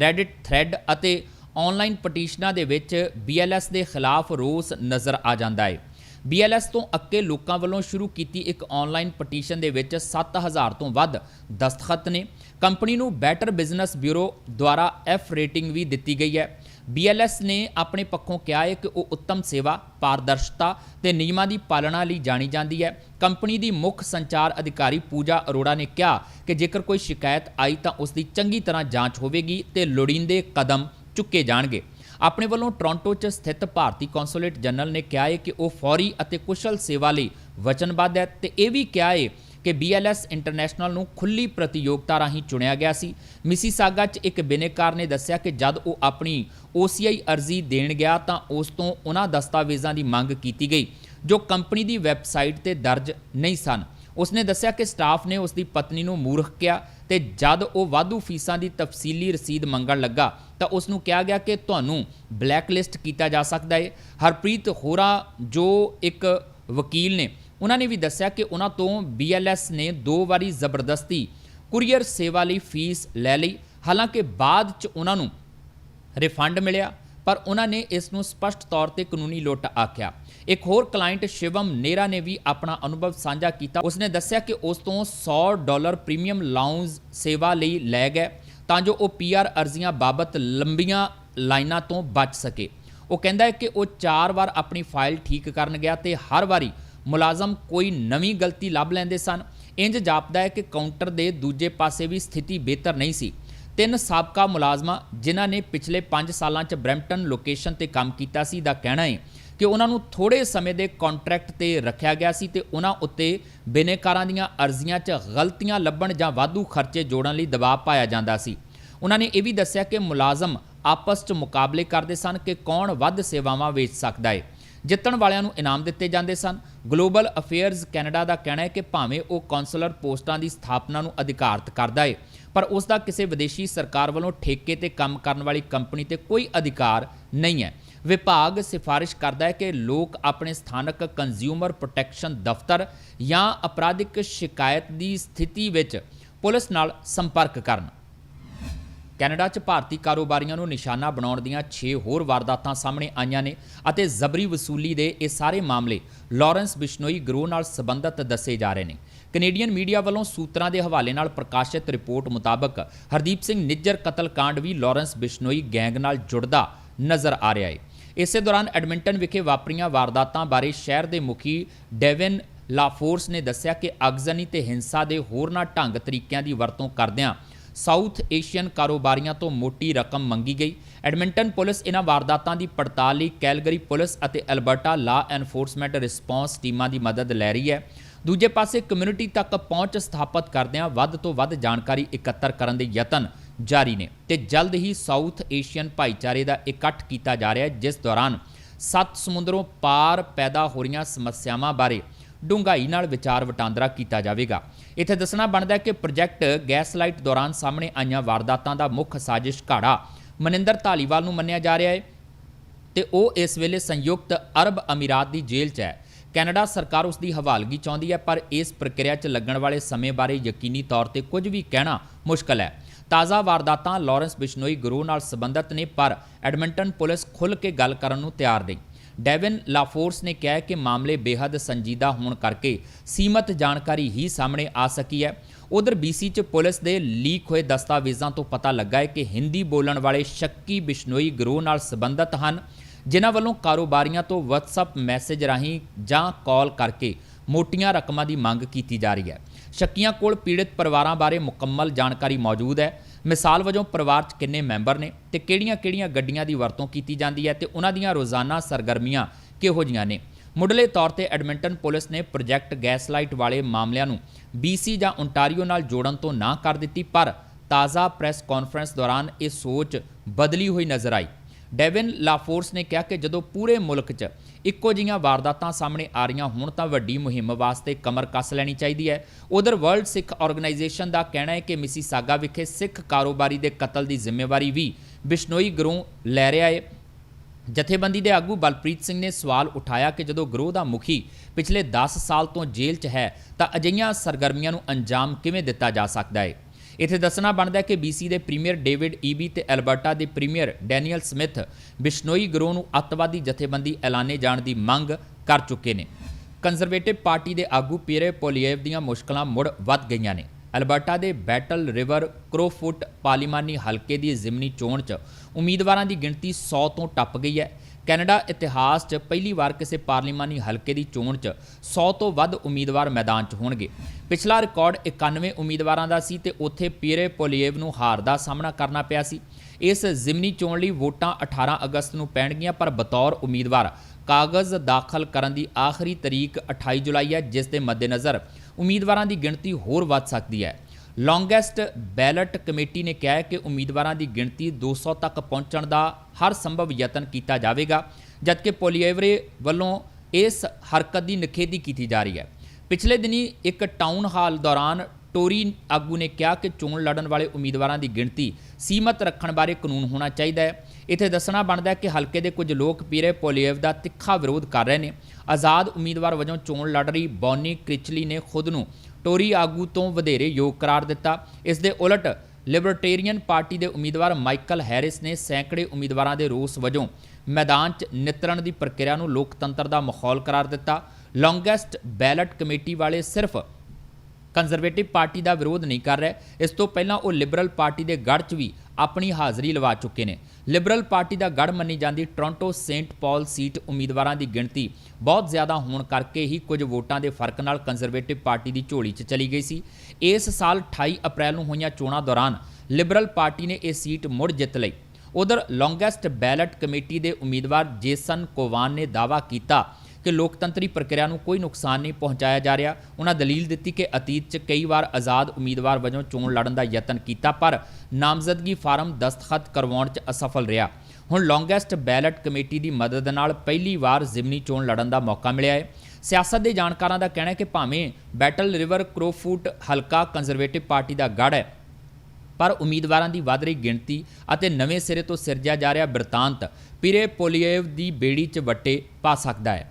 ਰੈਡਿਟ ਥ੍ਰੈਡ ਅਤੇ ਆਨਲਾਈਨ ਪਟੀਸ਼ਨਾਂ ਦੇ ਵਿੱਚ BLS ਦੇ ਖਿਲਾਫ ਰੋਸ ਨਜ਼ਰ ਆ ਜਾਂਦਾ ਹੈ। BLS ਤੋਂ ਅੱਕੇ ਲੋਕਾਂ ਵੱਲੋਂ ਸ਼ੁਰੂ ਕੀਤੀ ਇੱਕ ਆਨਲਾਈਨ ਪਟੀਸ਼ਨ ਦੇ ਵਿੱਚ 7000 ਤੋਂ ਵੱਧ ਦਸਤਖਤ ਨੇ। ਕੰਪਨੀ ਨੂੰ ਬੈਟਰ ਬਿਜ਼ਨਸ ਬਿਊਰੋ ਦੁਆਰਾ ਐਫ ਰੇਟਿੰਗ ਵੀ ਦਿੱਤੀ ਗਈ ਹੈ। BLS ਨੇ ਆਪਣੇ ਪੱਖੋਂ ਕਿਹਾ ਹੈ ਕਿ ਉਹ ਉੱਤਮ ਸੇਵਾ, ਪਾਰਦਰਸ਼ਤਾ ਤੇ ਨਿਯਮਾਂ ਦੀ ਪਾਲਣਾ ਲਈ ਜਾਣੀ ਜਾਂਦੀ ਹੈ। ਕੰਪਨੀ ਦੀ ਮੁੱਖ ਸੰਚਾਰ ਅਧਿਕਾਰੀ ਪੂਜਾ ਅਰੋੜਾ ਨੇ ਕਿਹਾ ਕਿ ਜੇਕਰ ਕੋਈ ਸ਼ਿਕਾਇਤ ਆਈ ਤਾਂ ਉਸ ਦੀ ਚੰਗੀ ਤਰ੍ਹਾਂ ਜਾਂਚ ਹੋਵੇਗੀ ਤੇ ਲੋੜੀਂਦੇ ਕਦਮ ਚੁੱਕੇ ਜਾਣਗੇ। ਆਪਣੇ ਵੱਲੋਂ ਟੋਰਾਂਟੋ 'ਚ ਸਥਿਤ ਭਾਰਤੀ ਕੌਂਸੂਲੇਟ ਜਨਰਲ ਨੇ ਕਿਹਾ ਹੈ ਕਿ ਉਹ ਫੌਰੀ ਅਤੇ ਕੁਸ਼ਲ ਸੇਵਾ ਲਈ ਵਚਨਬੱਧ ਹੈ ਤੇ ਇਹ ਵੀ ਕਿਹਾ ਹੈ ਕਿ BLS ਇੰਟਰਨੈਸ਼ਨਲ ਨੂੰ ਖੁੱਲੀ ਪ੍ਰਤੀਯੋਗਤਾ ਰਾਹੀਂ ਚੁਣਿਆ ਗਿਆ ਸੀ। ਮਿਸੀਸਾਗਾ 'ਚ ਇੱਕ ਬਿਨੇਕਾਰ ਨੇ ਦੱਸਿਆ ਕਿ ਜਦ ਉਹ ਆਪਣੀ OCI ਅਰਜ਼ੀ ਦੇਣ ਗਿਆ ਤਾਂ ਉਸ ਤੋਂ ਉਹਨਾਂ ਦਸਤਾਵੇਜ਼ਾਂ ਦੀ ਮੰਗ ਕੀਤੀ ਗਈ, ਜੋ ਕੰਪਨੀ ਦੀ ਵੈਬਸਾਈਟ ਤੇ ਦਰਜ ਨਹੀਂ ਸਨ। ਉਸਨੇ ਦੱਸਿਆ ਕਿ ਸਟਾਫ ਨੇ ਉਸ ਦੀ ਪਤਨੀ ਨੂੰ ਮੂਰਖ ਕਿਹਾ ਤੇ ਜਦ ਉਹ ਵਾਧੂ ਫੀਸਾਂ ਦੀ ਤਫਸੀਲੀ ਰਸੀਦ ਮੰਗਣ ਲੱਗਾ ਤਾਂ ਉਸ ਨੂੰ ਕਿਹਾ ਗਿਆ ਕਿ ਤੁਹਾਨੂੰ ਬਲੈਕਲਿਸਟ ਕੀਤਾ ਜਾ ਸਕਦਾ ਹੈ ਹਰਪ੍ਰੀਤ ਹੋਰਾ ਜੋ ਇੱਕ ਵਕੀਲ ਨੇ ਉਹਨਾਂ ਨੇ ਵੀ ਦੱਸਿਆ ਕਿ ਉਹਨਾਂ ਤੋਂ BLS ਨੇ ਦੋ ਵਾਰੀ ਜ਼ਬਰਦਸਤੀ ਕੁਰੀਅਰ ਸੇਵਾ ਲਈ ਫੀਸ ਲੈ ਲਈ। ਹਾਲਾਂਕਿ ਬਾਅਦ ਚ ਉਹਨਾਂ ਨੂੰ ਰਿਫੰਡ ਮਿਲਿਆ, ਪਰ ਉਹਨਾਂ ਨੇ ਇਸ ਨੂੰ ਸਪਸ਼ਟ ਤੌਰ ਤੇ ਕਾਨੂੰਨੀ ਲੁੱਟ ਆਖਿਆ। ਇੱਕ ਹੋਰ ਕਲਾਇੰਟ ਸ਼ਿਵਮ ਨੇਰਾ ਨੇ ਵੀ ਆਪਣਾ ਅਨੁਭਵ ਸਾਂਝਾ ਕੀਤਾ। ਉਸਨੇ ਦੱਸਿਆ ਕਿ ਉਸ ਤੋਂ 100 ਡਾਲਰ ਪ੍ਰੀਮੀਅਮ ਲਾਉਂਜ ਸੇਵਾ ਲਈ ਲੈ ਗਏ ਤਾਂ ਜੋ ਉਹ ਪੀਆਰ ਅਰਜ਼ੀਆਂ ਬਾਬਤ ਲੰਬੀਆਂ ਲਾਈਨਾਂ ਤੋਂ ਬਚ ਸਕੇ। ਉਹ ਕਹਿੰਦਾ ਹੈ ਕਿ ਉਹ ਚਾਰ ਵਾਰ ਆਪਣੀ ਫਾਈਲ ਠੀਕ ਕਰਨ ਗਿਆ ਤੇ ਹਰ ਵਾਰੀ ਮੁਲਾਜ਼ਮ ਕੋਈ ਨਵੀਂ ਗਲਤੀ ਲੱਭ ਲੈਂਦੇ ਸਨ। ਇੰਜ ਜਾਪਦਾ ਹੈ ਕਿ ਕਾਊਂਟਰ ਦੇ ਦੂਜੇ ਪਾਸੇ ਵੀ ਸਥਿਤੀ ਬਿਹਤਰ ਨਹੀਂ ਸੀ। ਤਿੰਨ ਸਾਬਕਾ ਮੁਲਾਜ਼ਮਾਂ, ਜਿਨ੍ਹਾਂ ਨੇ ਪਿਛਲੇ 5 ਸਾਲਾਂ 'ਚ ਬਰੈਂਪਟਨ ਲੋਕੇਸ਼ਨ ਤੇ ਕੰਮ ਕੀਤਾ ਸੀ, ਦਾ ਕਹਿਣਾ ਹੈ ਕਿ ਉਹਨਾਂ ਨੂੰ ਥੋੜੇ ਸਮੇਂ ਦੇ ਕੰਟਰੈਕਟ ਤੇ ਰੱਖਿਆ ਗਿਆ ਸੀ ਤੇ ਉਹਨਾਂ ਉੱਤੇ ਬਿਨੇਕਾਰਾਂ ਦੀਆਂ ਅਰਜ਼ੀਆਂ 'ਚ ਗਲਤੀਆਂ ਲੱਭਣ ਜਾਂ ਵਾਧੂ ਖਰਚੇ ਜੋੜਨ ਲਈ ਦਬਾਅ ਪਾਇਆ ਜਾਂਦਾ ਸੀ। ਉਹਨਾਂ ਨੇ ਇਹ ਵੀ ਦੱਸਿਆ ਕਿ ਮੁਲਾਜ਼ਮ ਆਪਸ 'ਚ ਮੁਕਾਬਲੇ ਕਰਦੇ ਸਨ ਕਿ ਕੌਣ ਵੱਧ ਸੇਵਾਵਾਂ ਵੇਚ ਸਕਦਾ ਹੈ। ਜਿੱਤਣ ਵਾਲਿਆਂ ਨੂੰ ਇਨਾਮ ਦਿੱਤੇ ਜਾਂਦੇ ਸਨ। ਗਲੋਬਲ ਅਫੇਅਰਸ ਕੈਨੇਡਾ ਦਾ ਕਹਿਣਾ ਹੈ ਕਿ ਭਾਵੇਂ ਉਹ ਕੌਂਸਲਰ ਪੋਸਟਾਂ ਦੀ ਸਥਾਪਨਾ ਨੂੰ ਅਧਿਕਾਰਤ ਕਰਦਾ ਹੈ ਪਰ ਉਸ ਦਾ ਕਿਸੇ ਵਿਦੇਸ਼ੀ ਸਰਕਾਰ ਵੱਲੋਂ ਠੇਕੇ ਤੇ ਕੰਮ ਕਰਨ ਵਾਲੀ ਕੰਪਨੀ ਤੇ ਕੋਈ ਅਧਿਕਾਰ ਨਹੀਂ ਹੈ। ਵਿਭਾਗ ਸਿਫਾਰਿਸ਼ ਕਰਦਾ ਹੈ ਕਿ ਲੋਕ ਆਪਣੇ ਸਥਾਨਕ ਕੰਜ਼ਿਊਮਰ ਪ੍ਰੋਟੈਕਸ਼ਨ ਦਫ਼ਤਰ ਜਾਂ ਅਪਰਾਧਿਕ ਸ਼ਿਕਾਇਤ ਦੀ ਸਥਿਤੀ ਵਿੱਚ ਪੁਲਿਸ ਨਾਲ ਸੰਪਰਕ ਕਰਨ। ਕੈਨੇਡਾ 'ਚ ਭਾਰਤੀ ਕਾਰੋਬਾਰੀਆਂ ਨੂੰ ਨਿਸ਼ਾਨਾ ਬਣਾਉਣ ਦੀਆਂ 6 ਹੋਰ ਵਾਰਦਾਤਾਂ ਸਾਹਮਣੇ ਆਈਆਂ ਨੇ ਅਤੇ ਜ਼ਬਰੀ ਵਸੂਲੀ ਦੇ ਇਹ ਸਾਰੇ ਮਾਮਲੇ ਲਾਰੈਂਸ ਬਿਸ਼ਨੋਈ ਗਰੋਹ ਨਾਲ ਸੰਬੰਧਿਤ ਦੱਸੇ ਜਾ ਰਹੇ ਨੇ। ਕੈਨੇਡੀਅਨ ਮੀਡੀਆ ਵੱਲੋਂ ਸੂਤਰਾਂ ਦੇ ਹਵਾਲੇ ਨਾਲ ਪ੍ਰਕਾਸ਼ਿਤ ਰਿਪੋਰਟ ਮੁਤਾਬਕ ਹਰਦੀਪ ਸਿੰਘ ਨਿੱਜਰ ਕਤਲकांड ਵੀ ਲਾਰੈਂਸ ਬਿਸ਼ਨੋਈ ਗੈਂਗ ਨਾਲ ਜੁੜਦਾ ਨਜ਼ਰ ਆ ਰਿਹਾ ਹੈ। ਇਸੇ ਦੌਰਾਨ ਐਡਮਿੰਟਨ ਵਿਖੇ ਵਾਪਰੀਆਂ ਵਾਰਦਾਤਾਂ ਬਾਰੇ ਸ਼ਹਿਰ ਦੇ ਮੁਖੀ ਡੇਵਿਨ ਲਾਫੋਰਸ ਨੇ ਦੱਸਿਆ ਕਿ ਅਗਜ਼ਨੀ ਤੇ ਹਿੰਸਾ ਦੇ ਹੋਰਨਾਂ ਢੰਗ ਤਰੀਕਿਆਂ ਦੀ ਵਰਤੋਂ ਕਰਦਿਆਂ ਸਾਊਥ ਏਸ਼ੀਅਨ ਕਾਰੋਬਾਰੀਆਂ ਤੋਂ ਮੋਟੀ ਰਕਮ ਮੰਗੀ ਗਈ। ਐਡਮਿੰਟਨ ਪੁਲਿਸ ਇਹਨਾਂ ਵਾਰਦਾਤਾਂ ਦੀ ਪੜਤਾਲ ਲਈ ਕੈਲਗਰੀ ਪੁਲਿਸ ਅਤੇ ਅਲਬਰਟਾ ਲਾ ਐਨਫੋਰਸਮੈਂਟ ਰਿਸਪੌਂਸ ਟੀਮਾਂ ਦੀ ਮਦਦ ਲੈ ਰਹੀ ਹੈ। ਦੂਜੇ ਪਾਸੇ ਕਮਿਊਨਿਟੀ ਤੱਕ ਪਹੁੰਚ ਸਥਾਪਿਤ ਕਰਦਿਆਂ ਵੱਧ ਤੋਂ ਵੱਧ ਜਾਣਕਾਰੀ ਇਕੱਤਰ ਕਰਨ ਦੇ ਯਤਨ ਜਾਰੀ ਨੇ ਤੇ ਜਲਦ ਹੀ ਸਾਊਥ ਏਸ਼ੀਅਨ ਭਾਈਚਾਰੇ ਦਾ ਇਕੱਠ ਕੀਤਾ ਜਾ ਰਿਹਾ ਹੈ, ਜਿਸ ਦੌਰਾਨ ਸੱਤ ਸਮੁੰਦਰੋਂ ਪਾਰ ਪੈਦਾ ਹੋ ਰਹੀਆਂ ਸਮੱਸਿਆਵਾਂ ਬਾਰੇ ਡੂੰਘਾਈ ਨਾਲ ਵਿਚਾਰ ਵਟਾਂਦਰਾ ਕੀਤਾ ਜਾਵੇਗਾ। ਇੱਥੇ ਦੱਸਣਾ ਬਣਦਾ ਕਿ ਪ੍ਰੋਜੈਕਟ ਗੈਸਲਾਈਟ ਦੌਰਾਨ ਸਾਹਮਣੇ ਆਈਆਂ ਵਾਰਦਾਤਾਂ ਦਾ ਮੁੱਖ ਸਾਜ਼ਿਸ਼ ਘਾੜਾ ਮਨਿੰਦਰ ਧਾਲੀਵਾਲ ਨੂੰ ਮੰਨਿਆ ਜਾ ਰਿਹਾ ਹੈ ਤੇ ਉਹ ਇਸ ਵੇਲੇ ਸੰਯੁਕਤ ਅਰਬ ਅਮੀਰਾਤ ਦੀ ਜੇਲ੍ਹ 'ਚ ਹੈ। ਕੈਨੇਡਾ ਸਰਕਾਰ ਉਸ ਦੀ ਹਵਾਲਗੀ ਚਾਹੁੰਦੀ ਹੈ, ਪਰ ਇਸ ਪ੍ਰਕਿਰਿਆ 'ਚ ਲੱਗਣ ਵਾਲੇ ਸਮੇਂ ਬਾਰੇ ਯਕੀਨੀ ਤੌਰ ਤੇ ਕੁਝ ਵੀ ਕਹਿਣਾ ਮੁਸ਼ਕਲ ਹੈ। ਤਾਜ਼ਾ ਵਾਰਦਾਤਾਂ ਲਾਰੈਂਸ ਬਿਸ਼ਨੋਈ ਗਰੋਹ ਨਾਲ ਸੰਬੰਧਿਤ ਨੇ, ਪਰ ਐਡਮਿੰਟਨ ਪੁਲਿਸ ਖੁੱਲ੍ਹ ਕੇ ਗੱਲ ਕਰਨ ਨੂੰ ਤਿਆਰ ਨਹੀਂ। ਡੇਵਿਨ ਲਾਫੋਰਸ ਨੇ ਕਿਹਾ ਕਿ ਮਾਮਲੇ ਬੇहद ਸੰਜੀਦਾ ਹੋਣ ਕਰਕੇ ਸੀਮਤ ਜਾਣਕਾਰੀ ਹੀ ਸਾਹਮਣੇ ਆ ਸਕੀ ਹੈ। ਉਧਰ BC ਚ ਪੁਲਿਸ ਦੇ ਲੀਕ ਹੋਏ ਦਸਤਾਵੇਜ਼ਾਂ ਤੋਂ ਪਤਾ ਲੱਗਾ ਹੈ ਕਿ ਹਿੰਦੀ ਬੋਲਣ ਵਾਲੇ ਸ਼ੱਕੀ ਬਿਸ਼ਨੋਈ ਗਰੋਹ ਨਾਲ ਸੰਬੰਧਿਤ ਹਨ, ਜਿਨ੍ਹਾਂ ਵੱਲੋਂ ਕਾਰੋਬਾਰੀਆਂ ਤੋਂ WhatsApp ਮੈਸੇਜ ਰਾਹੀਂ ਜਾਂ ਕਾਲ ਕਰਕੇ ਮੋਟੀਆਂ ਰਕਮਾਂ ਦੀ ਮੰਗ ਕੀਤੀ ਜਾ ਰਹੀ ਹੈ। ਸ਼ੱਕੀਆਂ ਕੋਲ ਪੀੜਤ ਪਰਿਵਾਰਾਂ ਬਾਰੇ ਮੁਕੰਮਲ ਜਾਣਕਾਰੀ ਮੌਜੂਦ ਹੈ। ਮਿਸਾਲ ਵਜੋਂ ਪਰਿਵਾਰ 'ਚ ਕਿੰਨੇ ਮੈਂਬਰ ਨੇ ਤੇ ਕਿਹੜੀਆਂ-ਕਿਹੜੀਆਂ ਗੱਡੀਆਂ ਦੀ ਵਰਤੋਂ ਕੀਤੀ ਜਾਂਦੀ ਹੈ ਤੇ ਉਹਨਾਂ ਦੀਆਂ ਰੋਜ਼ਾਨਾ ਸਰਗਰਮੀਆਂ ਕਿਹੋ ਜੀਆਂ ਨੇ? ਮੁੱਢਲੇ ਤੌਰ ਤੇ ਐਡਮਿੰਟਨ ਪੁਲਿਸ ਨੇ ਪ੍ਰੋਜੈਕਟ ਗੈਸਲਾਈਟ ਵਾਲੇ ਮਾਮਲਿਆਂ ਨੂੰ BC ਜਾਂ ਓਨਟਾਰੀਓ ਨਾਲ ਜੋੜਨ ਤੋਂ ਨਾ ਕਰ ਦਿੱਤੀ, ਪਰ ਤਾਜ਼ਾ ਪ੍ਰੈਸ ਕਾਨਫਰੰਸ ਦੌਰਾਨ ਇਹ ਸੋਚ ਬਦਲੀ ਹੋਈ ਨਜ਼ਰ ਆਈ। ਡੇਵਿਨ ਲਾਫੋਰਸ ਨੇ ਕਿਹਾ ਕਿ ਜਦੋਂ ਪੂਰੇ ਮੁਲਕ 'ਚ ਇੱਕੋ ਜਿਹੀਆਂ ਵਾਰਦਾਤਾਂ ਸਾਹਮਣੇ ਆ ਰਹੀਆਂ ਹੋਣ ਤਾਂ ਵੱਡੀ ਮੁਹਿੰਮ ਵਾਸਤੇ ਕਮਰ ਕੱਸ ਲੈਣੀ ਚਾਹੀਦੀ ਹੈ। ਉਧਰ ਵਰਲਡ ਸਿੱਖ ਆਰਗੇਨਾਈਜੇਸ਼ਨ ਦਾ ਕਹਿਣਾ ਹੈ ਕਿ ਮਿਸੀਸਾਗਾ ਵਿਖੇ ਸਿੱਖ ਕਾਰੋਬਾਰੀ ਦੇ ਕਤਲ ਦੀ ਜ਼ਿੰਮੇਵਾਰੀ ਵੀ ਬਿਸ਼ਨੋਈ ਗਰੋਹ ਲੈ ਰਿਹਾ ਹੈ। ਜਥੇਬੰਦੀ ਦੇ ਆਗੂ ਬਲਪ੍ਰੀਤ ਸਿੰਘ ਨੇ ਸਵਾਲ ਉਠਾਇਆ ਕਿ ਜਦੋਂ ਗਰੋਹ ਦਾ ਮੁਖੀ ਪਿਛਲੇ 10 ਸਾਲ ਤੋਂ ਜੇਲ੍ਹ 'ਚ ਹੈ ਤਾਂ ਅਜਿਹੀਆਂ ਸਰਗਰਮੀਆਂ ਨੂੰ ਅੰਜਾਮ ਕਿਵੇਂ ਦਿੱਤਾ ਜਾ ਸਕਦਾ ਹੈ? ਇੱਥੇ ਦੱਸਣਾ ਬਣਦਾ ਹੈ ਕਿ BC ਦੇ ਪ੍ਰੀਮੀਅਰ ਡੇਵਿਡ ਈਬੀ ਤੇ ਐਲਬਰਟਾ ਦੇ ਪ੍ਰੀਮੀਅਰ ਡੈਨੀਅਲ ਸਮਿਥ ਬਿਸ਼ਨੋਈ ਗਰੋਹ ਨੂੰ ਅੱਤਵਾਦੀ ਜਥੇਬੰਦੀ ਐਲਾਨੇ ਜਾਣ ਦੀ ਮੰਗ ਕਰ ਚੁੱਕੇ ਨੇ। ਕੰਜ਼ਰਵੇਟਿਵ ਪਾਰਟੀ ਦੇ ਆਗੂ ਪੀਰੇ ਪੋਲੀਏਵ ਦੀਆਂ ਮੁਸ਼ਕਲਾਂ ਮੁੜ ਵੱਧ ਗਈਆਂ ਨੇ। ਅਲਬਰਟਾ ਦੇ ਬੈਟਲ ਰਿਵਰ ਕਰੋਫੁੱਟ ਪਾਰਲੀਮਾਨੀ ਹਲਕੇ ਦੀ ਜ਼ਿਮਨੀ ਚੋਣ 'ਚ ਉਮੀਦਵਾਰਾਂ ਦੀ ਗਿਣਤੀ 100 ਤੋਂ ਟੱਪ ਗਈ ਹੈ। ਕੈਨੇਡਾ ਇਤਿਹਾਸ 'ਚ ਪਹਿਲੀ ਵਾਰ ਕਿਸੇ ਪਾਰਲੀਮਾਨੀ ਹਲਕੇ ਦੀ ਚੋਣ 'ਚ 100 ਤੋਂ ਵੱਧ ਉਮੀਦਵਾਰ ਮੈਦਾਨ 'ਚ ਹੋਣਗੇ। ਪਿਛਲਾ ਰਿਕਾਰਡ 91 ਉਮੀਦਵਾਰਾਂ ਦਾ ਸੀ ਤੇ ਉੱਥੇ ਪੀਰੇ ਪੋਲੀਏਵ ਨੂੰ ਹਾਰ ਦਾ ਸਾਹਮਣਾ ਕਰਨਾ ਪਿਆ ਸੀ। ਇਸ ਜ਼ਿਮਨੀ ਚੋਣ ਲਈ ਵੋਟਾਂ 18 ਅਗਸਤ ਨੂੰ ਪੈਣਗੀਆਂ, ਪਰ ਬਤੌਰ ਉਮੀਦਵਾਰ ਕਾਗਜ਼ ਦਾਖਲ ਕਰਨ ਦੀ ਆਖਰੀ ਤਰੀਕ 28 ਜੁਲਾਈ ਹੈ, ਜਿਸ ਦੇ ਮੱਦੇਨਜ਼ਰ ਉਮੀਦਵਾਰਾਂ ਦੀ ਗਿਣਤੀ ਹੋਰ ਵੱਧ ਸਕਦੀ ਹੈ। ਲੌਂਗੈਸਟ ਬੈਲਟ ਕਮੇਟੀ ਨੇ ਕਿਹਾ ਕਿ ਉਮੀਦਵਾਰਾਂ ਦੀ ਗਿਣਤੀ 200 ਤੱਕ ਪਹੁੰਚਣ ਦਾ ਹਰ ਸੰਭਵ ਯਤਨ ਕੀਤਾ ਜਾਵੇਗਾ, ਜਦਕਿ ਪੋਲੀਏਵਰੇ ਵੱਲੋਂ ਇਸ ਹਰਕਤ ਦੀ ਨਿਖੇਧੀ ਕੀਤੀ ਜਾ ਰਹੀ ਹੈ। ਪਿਛਲੇ ਦਿਨੀ ਇੱਕ ਟਾਊਨ ਹਾਲ ਦੌਰਾਨ ਟੋਰੀ ਆਗੂ ਨੇ ਕਿਹਾ ਕਿ ਚੋਣ ਲੜਨ ਵਾਲੇ ਉਮੀਦਵਾਰਾਂ ਦੀ ਗਿਣਤੀ ਸੀਮਤ ਰੱਖਣ ਬਾਰੇ ਕਾਨੂੰਨ ਹੋਣਾ ਚਾਹੀਦਾ ਹੈ। ਇੱਥੇ ਦੱਸਣਾ ਬਣਦਾ ਹੈ ਕਿ ਹਲਕੇ ਦੇ ਕੁਝ ਲੋਕ ਪੀਰੇ ਪੋਲੀਏਵ ਦਾ ਤਿੱਖਾ ਵਿਰੋਧ ਕਰ ਰਹੇ ਨੇ। ਆਜ਼ਾਦ ਉਮੀਦਵਾਰ ਵਜੋਂ ਚੋਣ ਲੜ ਰਹੀ ਬੌਨੀ ਕ੍ਰਿਚਲੀ ਨੇ ਖੁਦ ਨੂੰ ਟੋਰੀ ਆਗੂ ਤੋਂ ਵਧੇਰੇ ਯੋਗ ਕਰਾਰ ਦਿੱਤਾ। ਇਸ ਦੇ ਉਲਟ ਲਿਬਰਟੇਰੀਅਨ ਪਾਰਟੀ ਦੇ ਉਮੀਦਵਾਰ ਮਾਈਕਲ ਹੈਰਿਸ ਨੇ ਸੈਂਕੜੇ ਉਮੀਦਵਾਰਾਂ ਦੇ ਰੋਸ ਵਜੋਂ ਮੈਦਾਨ 'ਚ ਨਿਤਰਣ ਦੀ ਪ੍ਰਕਿਰਿਆ ਨੂੰ ਲੋਕਤੰਤਰ ਦਾ ਮਾਹੌਲ ਕਰਾਰ ਦਿੱਤਾ। ਲੌਂਗੈਸਟ ਬੈਲਟ ਕਮੇਟੀ ਵਾਲੇ ਸਿਰਫ ਕੰਜ਼ਰਵੇਟਿਵ ਪਾਰਟੀ ਦਾ ਵਿਰੋਧ ਨਹੀਂ ਕਰ ਰਹੇ। ਇਸ ਤੋਂ ਪਹਿਲਾਂ ਉਹ ਲਿਬਰਲ ਪਾਰਟੀ ਦੇ ਗੜ੍ਹ 'ਚ ਵੀ ਆਪਣੀ ਹਾਜ਼ਰੀ ਲਵਾ ਚੁੱਕੇ ਨੇ। ਲਿਬਰਲ ਪਾਰਟੀ ਦਾ ਗੜ ਮੰਨੀ ਜਾਂਦੀ ਟੋਰਾਂਟੋ ਸੇਂਟ ਪਾਲ ਸੀਟ ਉਮੀਦਵਾਰਾਂ ਦੀ ਗਿਣਤੀ ਬਹੁਤ ਜ਼ਿਆਦਾ ਹੋਣ ਕਰਕੇ ਹੀ ਕੁਝ ਵੋਟਾਂ ਦੇ ਫ਼ਰਕ ਨਾਲ ਕੰਜ਼ਰਵੇਟਿਵ ਪਾਰਟੀ ਦੀ ਝੋਲੀ 'ਚ ਚਲੀ ਗਈ ਸੀ। ਇਸ ਸਾਲ 28 ਅਪ੍ਰੈਲ ਨੂੰ ਹੋਈਆਂ ਚੋਣਾਂ ਦੌਰਾਨ ਲਿਬਰਲ ਪਾਰਟੀ ਨੇ ਇਹ ਸੀਟ ਮੁੜ ਜਿੱਤ ਲਈ। ਉਧਰ ਲੌਂਗੈਸਟ ਬੈਲਟ ਕਮੇਟੀ ਦੇ ਉਮੀਦਵਾਰ ਜੇਸਨ ਕੋਵਾਨ ਨੇ ਦਾਅਵਾ ਕੀਤਾ ਕਿ ਲੋਕਤੰਤਰੀ ਪ੍ਰਕਿਰਿਆ ਨੂੰ ਕੋਈ ਨੁਕਸਾਨ ਨਹੀਂ ਪਹੁੰਚਾਇਆ ਜਾ ਰਿਹਾ। ਉਹਨਾਂ ਦਲੀਲ ਦਿੱਤੀ ਕਿ ਅਤੀਤ 'ਚ ਕਈ ਵਾਰ ਆਜ਼ਾਦ ਉਮੀਦਵਾਰ ਵਜੋਂ ਚੋਣ ਲੜਨ ਦਾ ਯਤਨ ਕੀਤਾ, ਪਰ ਨਾਮਜ਼ਦਗੀ ਫਾਰਮ ਦਸਤਖਤ ਕਰਵਾਉਣ 'ਚ ਅਸਫਲ ਰਿਹਾ। ਹੁਣ ਲੌਂਗੈਸਟ ਬੈਲਟ ਕਮੇਟੀ ਦੀ ਮਦਦ ਨਾਲ ਪਹਿਲੀ ਵਾਰ ਜ਼ਿਮਨੀ ਚੋਣ ਲੜਨ ਦਾ ਮੌਕਾ ਮਿਲਿਆ ਹੈ। ਸਿਆਸਤ ਦੇ ਜਾਣਕਾਰਾਂ ਦਾ ਕਹਿਣਾ ਹੈ ਕਿ ਭਾਵੇਂ ਬੈਟਲ ਰਿਵਰ ਕ੍ਰੋਫੂਟ ਹਲਕਾ ਕੰਜ਼ਰਵੇਟਿਵ ਪਾਰਟੀ ਦਾ ਗੜ੍ਹ ਹੈ, ਪਰ ਉਮੀਦਵਾਰਾਂ ਦੀ ਵਧ ਰਹੀ ਗਿਣਤੀ ਅਤੇ ਨਵੇਂ ਸਿਰੇ ਤੋਂ ਸਿਰਜਿਆ ਜਾ ਰਿਹਾ ਬਿਰਤਾਂਤ ਪਿਰੇ ਪੋਲੀਏਵ ਦੀ ਬੇੜੀ 'ਚ ਵੱਟੇ ਪਾ ਸਕਦਾ ਹੈ।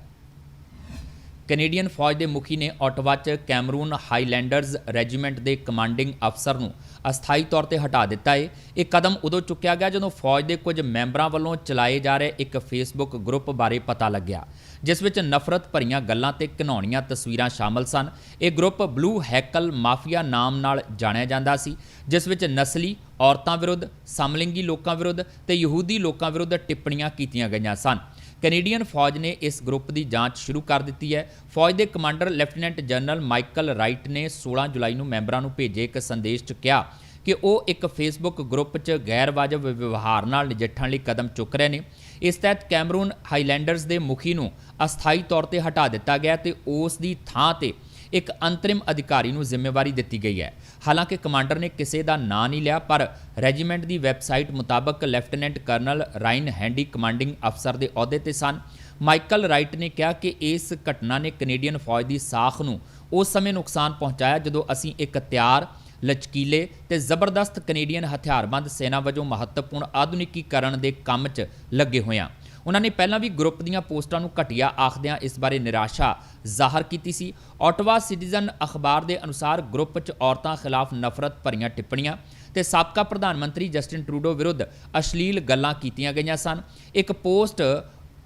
ਕੈਨੇਡੀਅਨ ਫੌਜ ਦੇ ਮੁਖੀ ਨੇ ਆਟਵਾ 'ਚ ਕੈਮਰੂਨ ਹਾਈਲੈਂਡਰਜ਼ ਰੈਜੀਮੈਂਟ ਦੇ ਕਮਾਂਡਿੰਗ ਅਫਸਰ ਨੂੰ ਅਸਥਾਈ ਤੌਰ ਤੇ ਹਟਾ ਦਿੱਤਾ ਹੈ ਇਹ ਕਦਮ ਉਦੋਂ ਚੁੱਕਿਆ ਗਿਆ ਜਦੋਂ ਫੌਜ ਦੇ ਕੁਝ ਮੈਂਬਰਾਂ ਵੱਲੋਂ ਚਲਾਏ ਜਾ ਰਹੇ ਇੱਕ ਫੇਸਬੁੱਕ ਗਰੁੱਪ ਬਾਰੇ ਪਤਾ ਲੱਗਿਆ, ਜਿਸ ਵਿੱਚ ਨਫ਼ਰਤ ਭਰੀਆਂ ਗੱਲਾਂ ਤੇ ਘਿਨਾਉਣੀਆਂ ਤਸਵੀਰਾਂ ਸ਼ਾਮਲ ਸਨ। ਇਹ ਗਰੁੱਪ ਬਲੂ ਹੈਕਲ ਮਾਫੀਆ ਨਾਮ ਨਾਲ ਜਾਣਿਆ ਜਾਂਦਾ ਸੀ, ਜਿਸ ਵਿੱਚ ਨਸਲੀ ਔਰਤਾਂ ਵਿਰੁੱਧ, ਸਮਲਿੰਗੀ ਲੋਕਾਂ ਵਿਰੁੱਧ ਤੇ ਯਹੂਦੀ ਲੋਕਾਂ ਵਿਰੁੱਧ ਟਿੱਪਣੀਆਂ ਕੀਤੀਆਂ ਗਈਆਂ ਸਨ। ਕੈਨੇਡੀਅਨ ਫੌਜ ਨੇ ਇਸ ਗਰੁੱਪ ਦੀ ਜਾਂਚ ਸ਼ੁਰੂ ਕਰ ਦਿੱਤੀ ਹੈ। ਫੌਜ ਦੇ commander lieutenant general Michael Wright ਨੇ 16 ਜੁਲਾਈ ਨੂੰ ਮੈਂਬਰਾਂ ਨੂੰ ਭੇਜੇ ਇੱਕ ਸੰਦੇਸ਼ 'ਚ ਕਿਹਾ ਕਿ ਉਹ ਇੱਕ ਫੇਸਬੁੱਕ ਗਰੁੱਪ 'ਚ ਗੈਰ ਵਾਜਬ ਵਿਵਹਾਰ ਨਾਲ ਨਜਿੱਠਣ ਲਈ ਕਦਮ ਚੁੱਕ ਰਹੇ ਨੇ। ਇਸ ਤਹਿਤ ਕੈਮਰੂਨ ਹਾਈਲੈਂਡਰਸ ਦੇ ਮੁਖੀ ਨੂੰ ਅਸਥਾਈ ਤੌਰ ਤੇ ਹਟਾ ਦਿੱਤਾ ਗਿਆ ਤੇ ਉਸ ਦੀ ਥਾਂ ਤੇ ਇੱਕ ਅੰਤਰਿਮ ਅਧਿਕਾਰੀ ਨੂੰ ਜ਼ਿੰਮੇਵਾਰੀ ਦਿੱਤੀ ਗਈ ਹੈ। ਹਾਲਾਂਕਿ ਕਮਾਂਡਰ ਨੇ ਕਿਸੇ ਦਾ ਨਾਂ ਨਹੀਂ ਲਿਆ, ਪਰ ਰੈਜੀਮੈਂਟ ਦੀ ਵੈਬਸਾਈਟ ਮੁਤਾਬਕ lieutenant colonel Ryan Handy commanding ਅਫਸਰ ਦੇ ਅਹੁਦੇ ਤੇ ਸਨ। ਮਾਈਕਲ ਰਾਈਟ ਨੇ ਕਿਹਾ ਕਿ ਇਸ ਘਟਨਾ ਨੇ ਕੈਨੇਡੀਅਨ ਫੌਜ ਦੀ ਸਾਖ ਨੂੰ ਉਸ ਸਮੇਂ ਨੁਕਸਾਨ ਪਹੁੰਚਾਇਆ ਜਦੋਂ ਅਸੀਂ ਇੱਕ ਤਿਆਰ, ਲਚਕੀਲੇ ਤੇ ਜ਼ਬਰਦਸਤ ਕੈਨੇਡੀਅਨ ਹਥਿਆਰਬੰਦ ਸੈਨਾ ਵਜੋਂ ਮਹੱਤਵਪੂਰਨ ਆਧੁਨਿਕੀਕਰਨ ਦੇ ਕੰਮ 'ਚ ਲੱਗੇ ਹੋਏ ਹਾਂ। ਉਹਨਾਂ ਨੇ ਪਹਿਲਾਂ ਵੀ ਗਰੁੱਪ ਦੀਆਂ ਪੋਸਟਾਂ ਨੂੰ ਘਟੀਆ ਆਖਦਿਆਂ ਇਸ ਬਾਰੇ ਨਿਰਾਸ਼ਾ ਜ਼ਾਹਰ ਕੀਤੀ ਸੀ। ਆਟਵਾ ਸਿਟੀਜ਼ਨ ਅਖਬਾਰ ਦੇ ਅਨੁਸਾਰ ਗਰੁੱਪ 'ਚ ਔਰਤਾਂ ਖਿਲਾਫ ਨਫ਼ਰਤ ਭਰੀਆਂ ਟਿੱਪਣੀਆਂ ਤੇ ਸਾਬਕਾ ਪ੍ਰਧਾਨ ਮੰਤਰੀ ਜਸਟਿਨ ਟਰੂਡੋ ਵਿਰੁੱਧ ਅਸ਼ਲੀਲ ਗੱਲਾਂ ਕੀਤੀਆਂ ਗਈਆਂ ਸਨ। ਇੱਕ ਪੋਸਟ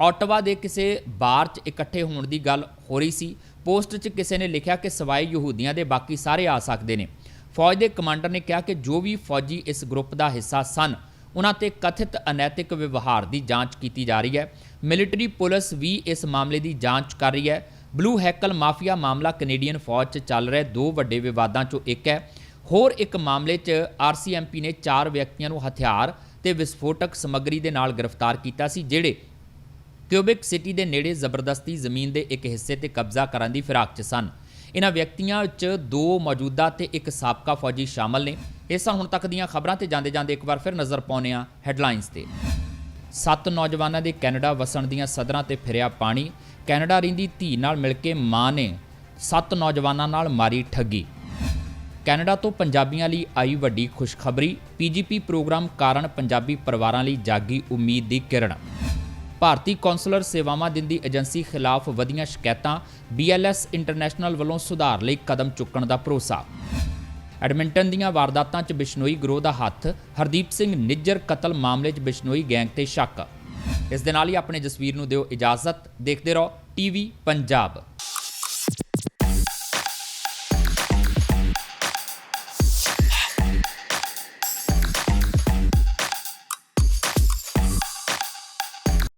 ਆਟਵਾ ਦੇ ਕਿਸੇ ਬਾਰ 'ਚ ਇਕੱਠੇ ਹੋਣ ਦੀ ਗੱਲ ਹੋ ਰਹੀ ਸੀ। ਪੋਸਟ 'ਚ ਕਿਸੇ ਨੇ ਲਿਖਿਆ ਕਿ ਸਵਾਈ ਯਹੂਦੀਆਂ ਦੇ ਬਾਕੀ ਸਾਰੇ ਆ ਸਕਦੇ ਨੇ। ਫੌਜ ਦੇ ਕਮਾਂਡਰ ਨੇ ਕਿਹਾ ਕਿ ਜੋ ਵੀ ਫੌਜੀ ਇਸ ਗਰੁੱਪ ਦਾ ਹਿੱਸਾ ਸਨ ਉਹਨਾਂ ਤੇ ਕਥਿਤ ਅਨੈਤਿਕ ਵਿਵਹਾਰ ਦੀ ਜਾਂਚ ਕੀਤੀ ਜਾ ਰਹੀ ਹੈ। ਮਿਲਟਰੀ ਪੁਲਿਸ ਵੀ ਇਸ ਮਾਮਲੇ ਦੀ ਜਾਂਚ ਕਰ ਰਹੀ ਹੈ। ਬਲੂ ਹੈਕਲ ਮਾਫੀਆ ਮਾਮਲਾ ਕੈਨੇਡੀਅਨ ਫੌਜ 'ਚ ਚੱਲ ਰਹੇ ਦੋ ਵੱਡੇ ਵਿਵਾਦਾਂ 'ਚੋਂ ਇੱਕ ਹੈ। ਹੋਰ ਇੱਕ ਮਾਮਲੇ 'ਚ ਆਰਸੀਐਮਪੀ ਨੇ ਚਾਰ ਵਿਅਕਤੀਆਂ ਨੂੰ ਹਥਿਆਰ ਤੇ ਵਿਸਫੋਟਕ ਸਮੱਗਰੀ ਦੇ ਨਾਲ ਗ੍ਰਿਫਤਾਰ ਕੀਤਾ ਸੀ, ਜਿਹੜੇ ਕਿਊਬਿਕ ਸਿਟੀ ਦੇ ਨੇੜੇ ਜ਼ਬਰਦਸਤੀ ਜ਼ਮੀਨ ਦੇ ਇੱਕ ਹਿੱਸੇ ਤੇ ਕਬਜ਼ਾ ਕਰਨ ਦੀ ਫਿਰਾਕ 'ਚ ਸਨ। ਇਹਨਾਂ ਵਿਅਕਤੀਆਂ 'ਚ ਦੋ ਮੌਜੂਦਾ ਤੇ ਇੱਕ ਸਾਬਕਾ ਫੌਜੀ ਸ਼ਾਮਲ ਨੇ। ਇਹ ਹੁਣ ਤੱਕ ਦੀਆਂ ਖਬਰਾਂ ਤੇ ਜਾਂਦੇ ਜਾਂਦੇ ਇੱਕ ਵਾਰ ਫਿਰ ਨਜ਼ਰ ਪਾਉਂਦੇ ਹਾਂ ਹੈਡਲਾਈਨਸ ਤੇ। ਸੱਤ ਨੌਜਵਾਨਾਂ ਦੇ ਕੈਨੇਡਾ ਵਸਣ ਦੀਆਂ ਸਦਰਾਂ ਤੇ ਫਿਰਿਆ ਪਾਣੀ। ਕੈਨੇਡਾ ਰਹਿੰਦੀ ਧੀ ਨਾਲ ਮਿਲ ਕੇ ਮਾਂ ਨੇ ਸੱਤ ਨੌਜਵਾਨਾਂ ਨਾਲ ਮਾਰੀ ਠੱਗੀ। ਕੈਨੇਡਾ ਤੋਂ ਪੰਜਾਬੀਆਂ ਲਈ ਆਈ ਵੱਡੀ ਖੁਸ਼ਖਬਰੀ। ਪੀਜੀਪੀ ਪ੍ਰੋਗਰਾਮ ਕਾਰਨ ਪੰਜਾਬੀ ਪਰਿਵਾਰਾਂ ਲਈ ਜਾਗੀ ਉਮੀਦ ਦੀ ਕਿਰਨ। ਭਾਰਤੀ ਕੌਂਸਲਰ ਸੇਵਾਵਾਂ ਦਿੰਦੀ ਏਜੰਸੀ ਖਿਲਾਫ ਵਧੀਆਂ ਸ਼ਿਕਾਇਤਾਂ। BLS ਇੰਟਰਨੈਸ਼ਨਲ ਵੱਲੋਂ ਸੁਧਾਰ ਲਈ ਕਦਮ ਚੁੱਕਣ ਦਾ ਭਰੋਸਾ। ਐਡਮਿੰਟਨ ਦੀਆਂ ਵਾਰਦਾਤਾਂ 'ਚ ਬਿਸ਼ਨੋਈ ਗਰੋਹ ਦਾ ਹੱਥ, ਹਰਦੀਪ ਸਿੰਘ ਨਿੱਜਰ ਕਤਲ ਮਾਮਲੇ 'ਚ ਬਿਸ਼ਨੋਈ ਗੈਂਗ ਤੇ ਸ਼ੱਕ। ਇਸ ਦੇ ਨਾਲ ਹੀ ਆਪਣੇ ਜਸਵੀਰ ਨੂੰ ਦਿਓ ਇਜਾਜ਼ਤ। ਦੇਖਦੇ ਰਹੋ ਟੀਵੀ ਪੰਜਾਬ।